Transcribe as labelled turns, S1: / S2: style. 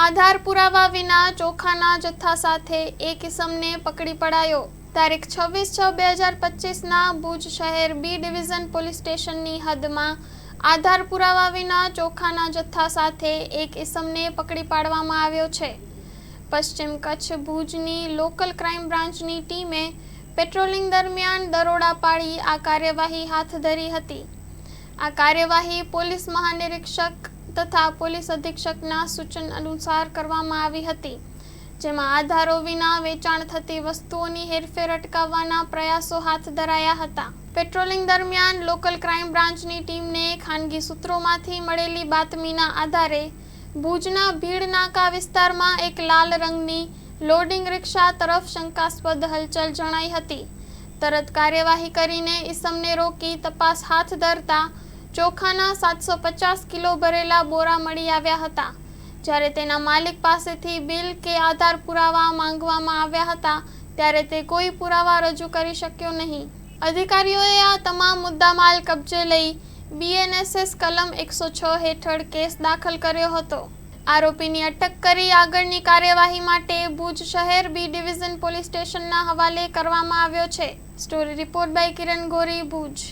S1: આધાર પુરાવા વિના ચોખાના જથ્થા સાથે એક કિસમને પકડી પડાયો. તારીખ છવ્વીસ છ બે હજાર પચીસના ભુજ શહેર બી ડિવિઝન પોલીસ સ્ટેશનની હદમાં આધાર પુરાવા વિના ચોખાના જથ્થા સાથે એક ઇસમને પકડી પાડવામાં આવ્યો છે. પશ્ચિમ કચ્છ ભુજની લોકલ ક્રાઇમ બ્રાન્ચની ટીમે પેટ્રોલિંગ દરમિયાન દરોડા પાડી આ કાર્યવાહી હાથ ધરી હતી. આ કાર્યવાહી પોલીસ મહાનિરીક્ષક તથા પોલીસ અધિક્ષકના સૂચન અનુસાર કરવામાં આવી હતી, જેમાં આધારો વિના વેચાણ થતી વસ્તુઓની હેરફેર અટકાવવાના પ્રયાસો હાથ ધરાયા હતા. પેટ્રોલિંગ દરમિયાન લોકલ ક્રાઇમ બ્રાન્ચની ટીમને ખાનગી સૂત્રોમાંથી મળેલી બાતમીના આધારે ભુજના ભીડ નાકા વિસ્તારમાં એક લાલ રંગની લોડિંગ રિક્ષા તરફ શંકાસ્પદ હલચલ જણાઈ હતી. તરત કાર્યવાહી કરીને ઈસમને રોકી તપાસ હાથ ધરતા ચોખાના સાતસો પચાસ કિલો ભરેલા બોરા મળી આવ્યા હતા. જ્યારે તેના માલિક પાસેથી બિલ કે આધાર પુરાવા માંગવામાં આવ્યા હતા, ત્યારે તે કોઈ પુરાવા રજૂ કરી શક્યો નહીં. અધિકારીઓએ આ તમામ મુદ્દામાલ કબજે લઈ બીએનએસએસ કલમ એકસો છ હેઠળ કેસ દાખલ કર્યો હતો. આરોપીની અટક કરી આગળની કાર્યવાહી માટે ભુજ શહેર બી ડિવિઝન પોલીસ સ્ટેશનના હવાલે કરવામાં આવ્યો છે. Story report by Kiran Gori, Bhuj.